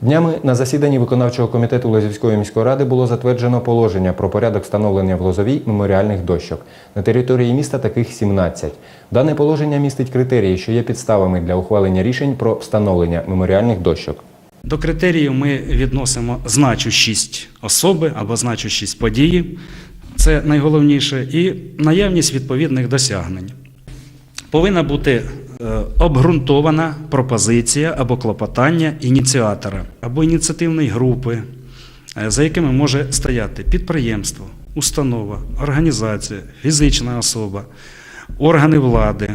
Днями на засіданні виконавчого комітету Лозівської міської ради було затверджено положення про порядок встановлення в Лозовій меморіальних дощок. На території міста таких 17. Дане положення містить критерії, що є підставами для ухвалення рішень про встановлення меморіальних дощок. До критеріїв ми відносимо значущість особи або значущість події. Це найголовніше, і наявність відповідних досягнень. Повинна бути обґрунтована пропозиція або клопотання ініціатора або ініціативної групи, е, за якими може стояти підприємство, установа, організація, фізична особа, органи влади.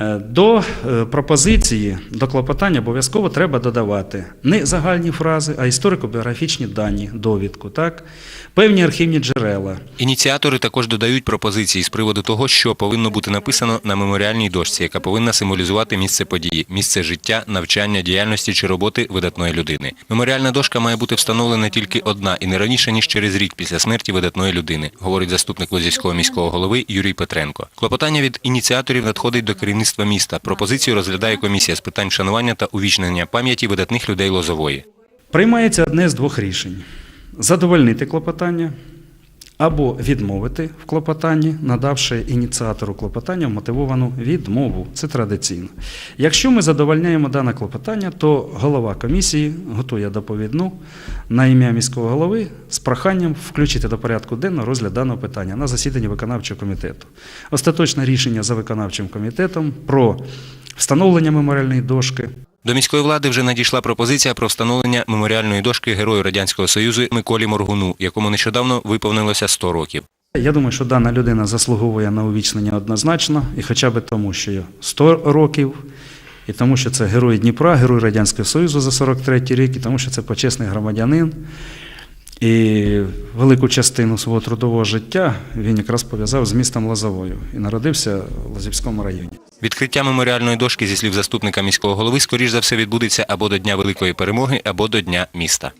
Е, До е, пропозиції, до клопотання обов'язково треба додавати не загальні фрази, а історико-біографічні дані, довідку, так? певні архівні джерела. Ініціатори також додають пропозиції з приводу того, що повинно бути написано на меморіальній дошці, яка повинна символізувати місце події, місце життя, навчання, діяльності чи роботи видатної людини. Меморіальна дошка має бути встановлена тільки одна і не раніше ніж через рік після смерті видатної людини, говорить заступник Лозівського міського голови Юрій Петренко. Клопотання від ініціаторів надходить до керівництва міста. Пропозицію розглядає комісія з питань вшанування та увічнення пам'яті видатних людей Лозової. Приймається одне з двох рішень: задовольнити клопотання або відмовити в клопотанні, надавши ініціатору клопотання мотивовану відмову. Це традиційно. Якщо ми задовольняємо дане клопотання, то голова комісії готує доповідну на ім'я міського голови з проханням включити до порядку денного розгляд даного питання на засіданні виконавчого комітету. Остаточне рішення за виконавчим комітетом про встановлення меморіальної дошки До міської влади вже надійшла пропозиція про встановлення меморіальної дошки Герою Радянського Союзу Миколі Моргуну, якому нещодавно виповнилося 100 років. Я думаю, що дана людина заслуговує на увічнення однозначно, і хоча б тому, що 100 років, і тому, що це герой Дніпра, герой Радянського Союзу за 43-й рік, і тому, що це почесний громадянин. І велику частину свого трудового життя він якраз пов'язав з містом Лозовою і народився в Лозівському районі. Відкриття меморіальної дошки, зі слів заступника міського голови, скоріш за все відбудеться або до Дня Великої Перемоги, або до Дня міста.